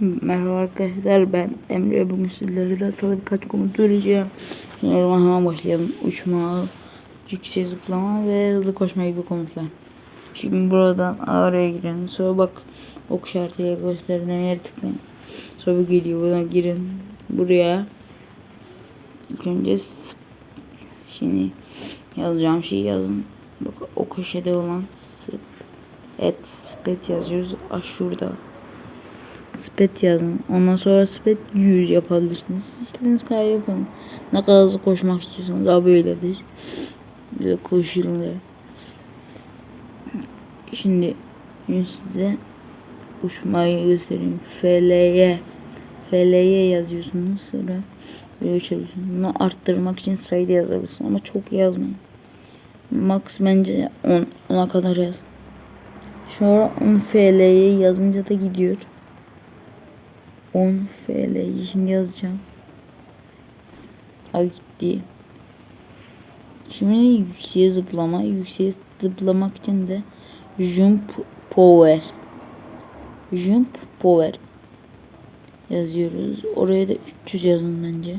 Merhaba arkadaşlar ben Emre bugün sizlere de sana birkaç komut vereceğim. Şimdi hemen başlayalım. Uçma, yüksek zıplama ve hızlı koşma gibi komutlar. Şimdi buradan araya girin. Sonra bak ok işaretiyle gösterilen yere tıklayın. Sonra geliyor. Buradan girin. Buraya. İlk önce şimdi yazacağım şeyi yazın. Bak o köşede olan et spet yazıyoruz. Ah. Spet yazın. Ondan sonra spet 100 yapabilirsiniz. Siz istediğiniz kadar yapın. Ne kadar hızlı koşmak istiyorsanız daha böyledir. Böyle koşulur. Şimdi size uçmayı göstereyim. FL'ye FL'ye yazıyorsunuz sonra böyle uçabiliyorsunuz. Bunu arttırmak için sayıda yazabilirsiniz ama çok yazmayın. Max bence 10 10'a kadar yaz. Sonra 10 FL'ye yazınca da gidiyor. 10 FL'yi şimdi yazacağım. Ha gitti. Şimdi yükseğe zıplama. Yükseğe zıplamak için de jump power. Jump power yazıyoruz. Oraya da 300 yazın bence.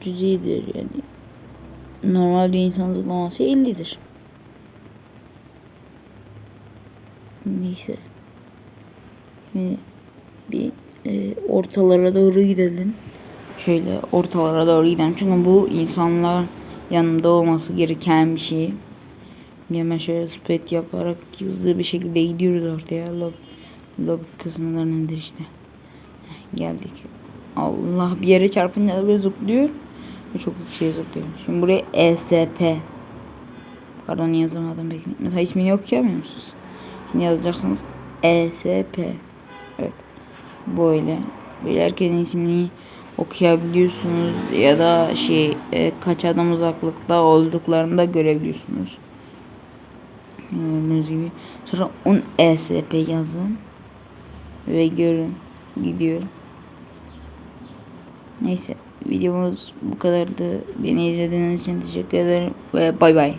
300 iyidir yani. Normal bir insan zıplaması 50'dir. Neyse. Şimdi ortalara doğru gidelim. Şöyle ortalara doğru gidelim. Çünkü bu insanlar yanında olması gereken bir şey. Hemen şöyle spet yaparak hızlı bir şekilde gidiyoruz ortaya. Lob, lob kısımlarındır işte. Heh, Geldik. Allah bir yere çarpınca da böyle zıplıyor. Ve çok yüksek zıplıyor. Şimdi buraya ESP. Pardon yazamadım bekleyin. Mesela ismini okuyamıyor musunuz? Şimdi yazacaksınız ESP. Evet. Böyle. Böyle ismini okuyabiliyorsunuz ya da şey e, kaç adım uzaklıkta olduklarını da görebiliyorsunuz. Gördüğünüz gibi. Sonra 10 ESP yazın ve görün gidiyor. Neyse videomuz bu kadardı. Beni izlediğiniz için teşekkür ederim ve bay bay.